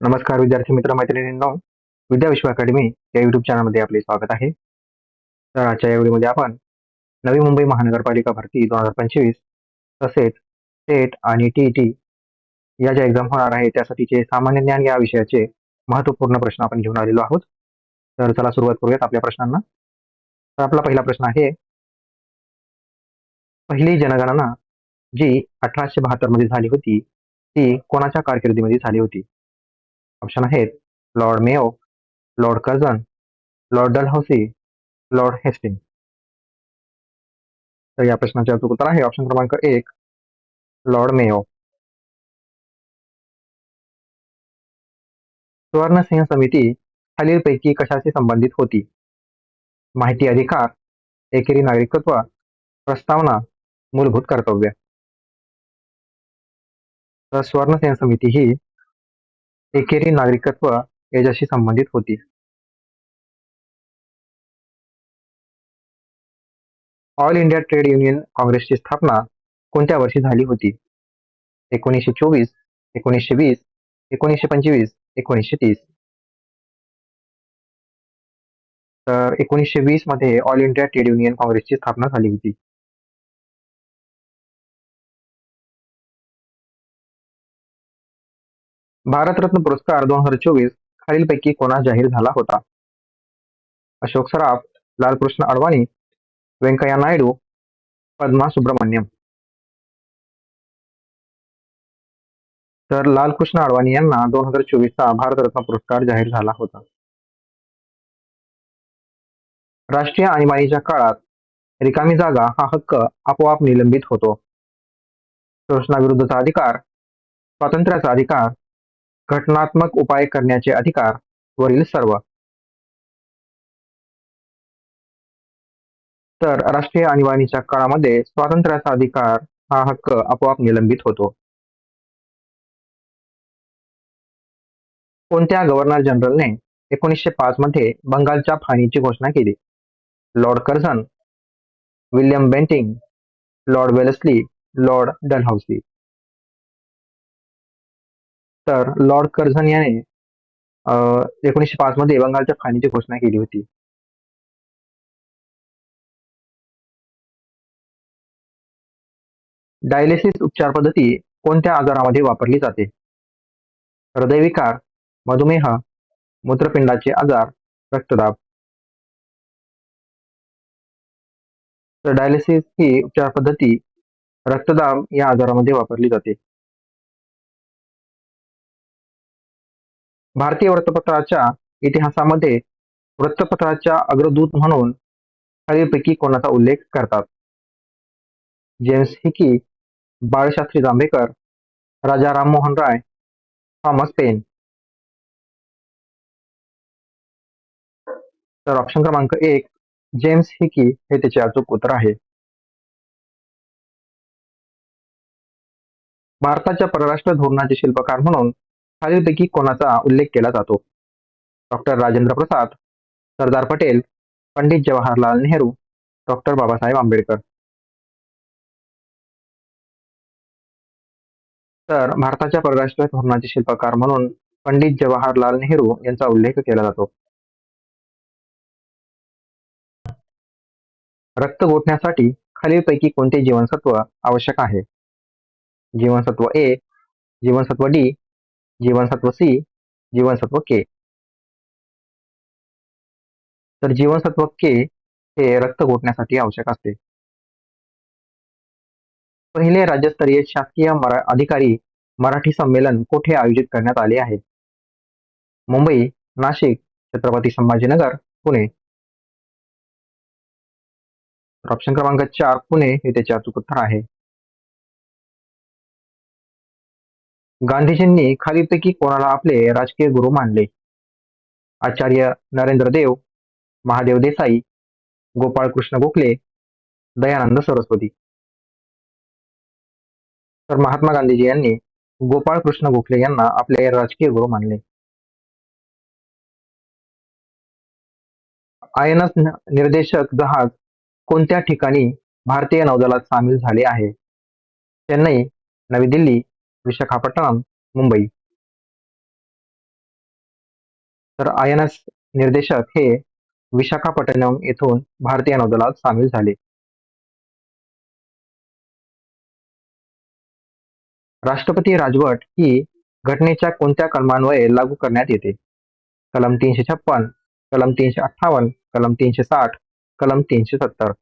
नमस्कार विद्यार्थी मित्र मैत्रिणींनो. विद्या विश्व अकॅडमी या युट्यूब चॅनलमध्ये आपले स्वागत आहे. तर आजच्या या व्हिडिओमध्ये आपण नवी मुंबई महानगरपालिका भरती दोन हजार पंचवीस तसेच सेट आणि टी टी या ज्या एक्झाम होणार आहे त्यासाठीचे सामान्य ज्ञान या विषयाचे महत्त्वपूर्ण प्रश्न आपण घेऊन आलेलो आहोत. तर चला सुरुवात करूयात आपल्या प्रश्नांना. तर आपला पहिला प्रश्न आहे पहिली जनगणना जी अठराशे बहात्तरमध्ये झाली होती ती कोणाच्या कारकिर्दीमध्ये झाली होती? ऑप्शन आहेत Lord Mayo Lord Curzon Lord Dalhousie Lord Hastings. तर या प्रश्नाचे अचूक उत्तर आहे. ऑप्शन क्रमांक एक लॉर्ड मेयो. सुवर्णसिंह समिती खालीलपैकी कशाशी संबंधित होती? माहिती अधिकार एकेरी नागरिकत्व प्रस्तावना मूलभूत कर्तव्य. तर सुवर्णसेन समिती ही एकेरी नागरिकत्व याच्याशी संबंधित होती. ऑल इंडिया ट्रेड युनियन काँग्रेसची स्थापना कोणत्या वर्षी झाली होती? एकोणीसशे चोवीस एकोणीसशे वीस एकोणीसशे पंचवीस एकोणीसशे तीस. तर एकोणीसशे वीसमध्ये ऑल इंडिया ट्रेड युनियन काँग्रेसची स्थापना झाली होती. भारतरत्न पुरस्कार दोन हजार चोवीस खालीलपैकी कोणास जाहीर झाला होता? अशोक सराफ लालकृष्ण अडवाणी व्यंकय्या नायडू पद्मा सुब्रमण्यम. तर लालकृष्ण अडवाणी यांना दोन हजार चोवीसचा भारतरत्न पुरस्कार जाहीर झाला होता. राष्ट्रीय आणीबाणीच्या काळात रिकामी जागा हा हक्क आपोआप निलंबित होतो. शोषणाविरुद्धचा अधिकार स्वातंत्र्याचा अधिकार घटनात्मक उपाय करण्याचे अधिकार वरील सर्व. तर राष्ट्रीय आणीबाणीच्या काळामध्ये स्वातंत्र्याचा अधिकार हा हक्क आपोआप निलंबित होतो. कोणत्या गव्हर्नर जनरलने एकोणीसशे पाच मध्ये बंगालच्या फाणीची घोषणा केली? Lord Curzon William Bentinck Lord Wellesley Lord Dalhousie. तर लॉर्ड कर्झन याने एकोणीसशे पाच मध्ये बंगालच्या खाणीची घोषणा केली होती. डायलिसिस उपचार पद्धती कोणत्या आजारामध्ये वापरली जाते? हृदयविकार मधुमेह मूत्रपिंडाचे आजार रक्तदाब. तर डायलिसिस ही उपचार पद्धती रक्तदाब या आजारामध्ये वापरली जाते. भारतीय वृत्तपत्राच्या इतिहासामध्ये वृत्तपत्राच्या अग्रदूत म्हणून खालीलपैकी कोणाचा उल्लेख करतात? James Hicky Balshastri Jambhekar Raja Rammohan Roy Thomas Paine. तर ऑप्शन क्रमांक एक जेम्स हिकी हे त्याचे अचूक उत्तर आहे. भारताच्या परराष्ट्र धोरणाचे शिल्पकार म्हणून खालीलपैकी कोणाचा उल्लेख केला जातो? Doctor Rajendra Prasad Sardar Patel Pandit Jawaharlal Nehru doctor Babasaheb Ambedkar. तर भारताच्या परराष्ट्र धोरणाचे शिल्पकार म्हणून पंडित जवाहरलाल नेहरू यांचा उल्लेख केला जातो. रक्त गोठण्यासाठी खालीलपैकी कोणते जीवनसत्व आवश्यक आहे? जीवनसत्व ए जीवनसत्व डी जीवनसत्व सी जीवनसत्व के. तर जीवनसत्व के हे रक्त गोठण्यासाठी आवश्यक असते. पहिले राज्यस्तरीय शासकीय मरा अधिकारी मराठी संमेलन कोठे आयोजित करण्यात आले आहे? मुंबई नाशिक छत्रपती संभाजीनगर पुणे. ऑप्शन क्रमांक चार पुणे हे त्याचे अचूक उत्तर आहे. गांधीजींनी खालीपैकी कोणाला आपले राजकीय गुरु मानले? आचार्य नरेंद्र देव महादेव देसाई गोपाळकृष्ण गोखले दयानंद सरस्वती. तर महात्मा गांधीजी यांनी गोपाळकृष्ण गोखले यांना आपले राजकीय गुरु मानले. आय एन एस निर्देशक जहाज कोणत्या ठिकाणी भारतीय नौदलात सामील झाले आहे? चेन्नई नवी दिल्ली विशाखापट्टणम मुंबई. तर आय एन एस निर्देशक हे विशाखापट्टणम येथून भारतीय नौदलात सामील झाले. राष्ट्रपती राजवट ही घटनेच्या कोणत्या कलमांवये लागू करण्यात येते? कलम तीनशे छप्पन कलम तीनशे अठ्ठावन्न कलम तीनशे साठ कलम तीनशे सत्तर.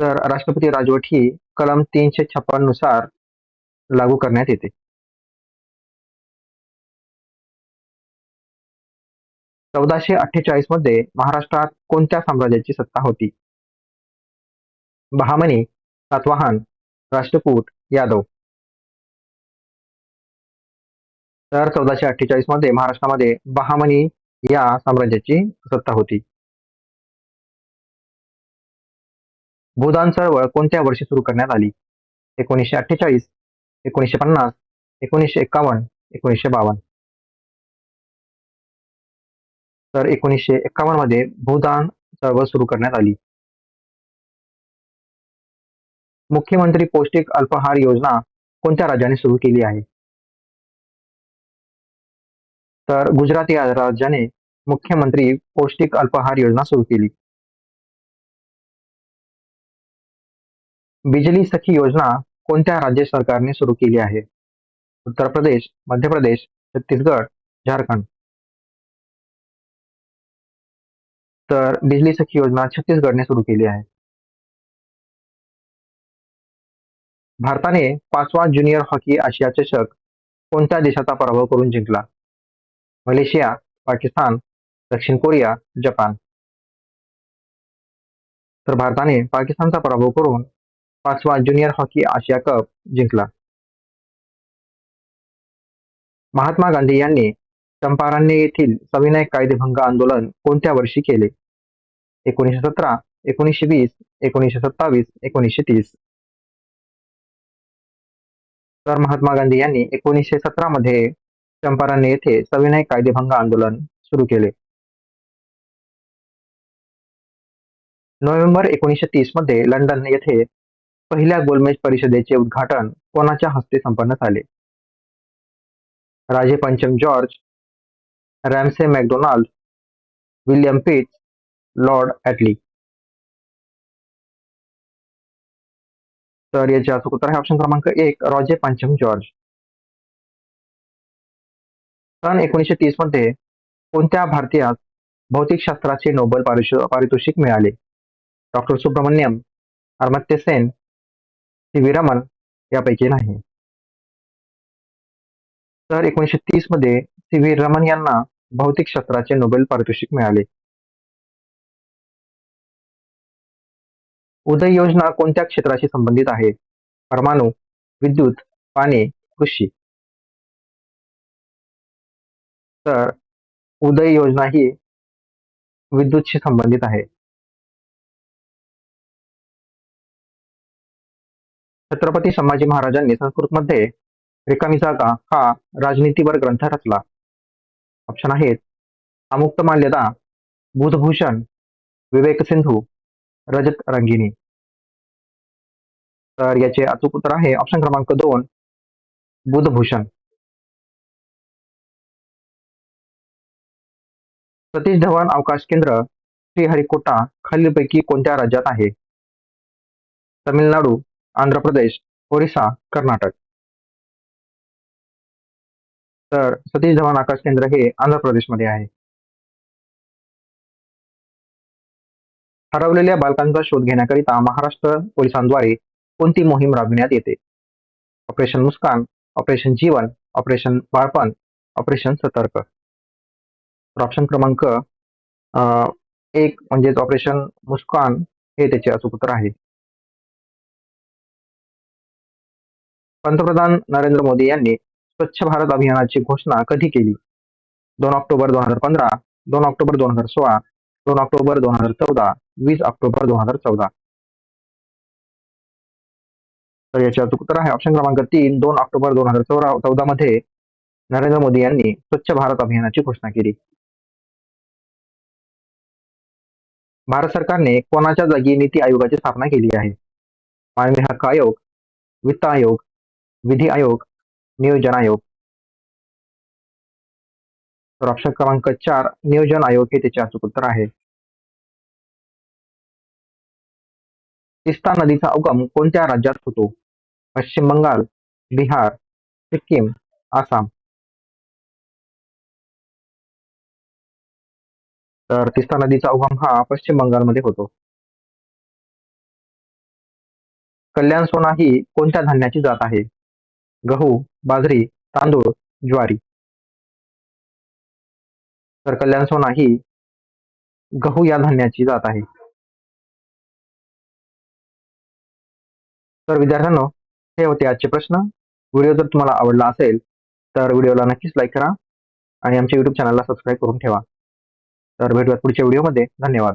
तर राष्ट्रपती राजवट ही कलम तीनशे छप्पननुसार लागू करण्यात येते. चौदाशे अठ्ठेचाळीसमध्ये महाराष्ट्रात कोणत्या साम्राज्याची सत्ता होती? बहामनी सातवाहन राष्ट्रकूट यादव. तर चौदाशे अठ्ठेचाळीसमध्ये महाराष्ट्रामध्ये बहामनी या साम्राज्याची सत्ता होती. भूदान चळवळ कोणत्या वर्षी सुरू करण्यात आली? एकोणीसशे अठ्ठेचाळीस एकोणीसशे पन्नास एकोणीसशे एकावन्न एकोणीसशे बावन्न. तर एकोणीसशे एकावन्नमध्ये भूदान चळवळ सुरू करण्यात आली. मुख्यमंत्री पौष्टिक अल्पाहार योजना कोणत्या राज्याने सुरू केली आहे? तर गुजरात या राज्याने मुख्यमंत्री पौष्टिक अल्पाहार योजना सुरू केली. बिजली सखी योजना कोणत्या राज्य सरकारने सुरू केली आहे? उत्तर प्रदेश मध्य प्रदेश छत्तीसगड झारखंड. तर बिजली सखी योजना छत्तीसगडने सुरू केली आहे. भारताने पाचवा ज्युनियर हॉकी आशिया चषक कोणत्या देशाचा पराभव करून जिंकला? मलेशिया पाकिस्तान दक्षिण कोरिया जपान. तर भारताने पाकिस्तानचा पराभव करून पाचवा ज्युनियर हॉकी आशिया कप जिंकला. महात्मा गांधी यांनी चंपारण्य येथील सविनय कायदेभंग आंदोलन कोणत्या वर्षी केले? एकोणीसशे सतरा एकोणीसशे वीस एकोणीसशे सत्तावीस एकोणीसशे तीस. तर महात्मा गांधी यांनी एकोणीसशे सतरा मध्ये चंपारण येथे सविनय कायदेभंग आंदोलन सुरू केले. नोव्हेंबर एकोणीसशे तीसमध्ये लंडन येथे पहिल्या गोलमेज परिषदेचे उद्घाटन कोणाच्या हस्ते संपन्न झाले? राजे पंचम George Ramsay MacDonald William Pitts Lord Attlee. तर याचे अचूक उत्तर आहे ऑप्शन क्रमांक एक रॉजे पंचम जॉर्ज. सन एकोणीसशे तीसमध्ये कोणत्या भारतीयास भौतिकशास्त्राचे नोबेल पारितोषिक मिळाले? डॉक्टर सुब्रमण्यम अरमत्य सेन सी विरामन रमन यापैकी नाही. तर एकोणीसशे तीसमध्ये सी व्ही रमन यांना भौतिक क्षेत्राचे नोबेल पारितोषिक मिळाले. उदय योजना कोणत्या क्षेत्राशी संबंधित आहे? परमाणु विद्युत पाणी कृषी. तर उदय योजना ही विद्युतशी संबंधित आहे. छत्रपती संभाजी महाराजांनी संस्कृतमध्ये रिकामी जागा हा राजनीतीवर ग्रंथ रचला. ऑप्शन आहेत. अमुक्त माल्यदा बुधभूषण विवेक सिंधू रजत रंगिनी. तर याचे अचूक उत्तर आहे. ऑप्शन क्रमांक दोन बुधभूषण. सतीश धवन अवकाश केंद्र श्रीहरिकोटा खालीलपैकी कोणत्या राज्यात आहे? तमिळनाडू आंध्र प्रदेश ओरिसा कर्नाटक. तर सतीश धवन आकाश केंद्र हे आंध्र प्रदेशमध्ये आहे. हरवलेल्या बालकांचा शोध घेण्याकरिता महाराष्ट्र पोलिसांद्वारे कोणती मोहीम राबविण्यात येते? Operation Muskan operation Jeevan operation Balpan operation Satark. Option क्रमांक एक म्हणजेच ऑपरेशन मुस्कान हे त्याचे अचूक उत्तर आहे. पंतप्रधान नरेंद्र मोदी यांनी स्वच्छ भारत अभियानाची घोषणा कधी केली? दोन ऑक्टोबर दोन हजार पंधरा दोन ऑक्टोबर दोन हजार सोळा दोन ऑक्टोबर दोन हजार चौदा वीस ऑक्टोबर दोन हजार चौदा. तर याच्या उत्तर आहे. ऑप्शन क्रमांक तीन दोन ऑक्टोबर दोन हजार चौदा चौदा मध्ये नरेंद्र मोदी यांनी स्वच्छ भारत अभियानाची घोषणा केली. भारत सरकारने कोणाच्या जागी नीती आयोगाची स्थापना केली आहे? मानवी हक्क आयोग वित्त आयोग विधी आयोग नियोजन आयोग. तर ऑप्शन क्रमांक चार नियोजन आयोग हे त्याचे अचूक उत्तर आहे. तिस्ता नदीचा उगम कोणत्या राज्यात होतो? पश्चिम बंगाल बिहार सिक्कीम आसाम. तर तिस्ता नदीचा उगम हा पश्चिम बंगालमध्ये होतो. कल्याण सोना ही कोणत्या धान्याची जात आहे? गहू बाजरी तांदूळ ज्वारी. तर कल्याण सोना ही गहू या धान्याची जात आहे. तर विद्यार्थ्यांनो हे होते आजचे प्रश्न. व्हिडिओ जर तुम्हाला आवडला असेल तर व्हिडिओला नक्कीच लाईक करा आणि आमच्या युट्यूब चॅनलला सबस्क्राईब करून ठेवा. तर भेटूयात पुढच्या व्हिडिओमध्ये धन्यवाद.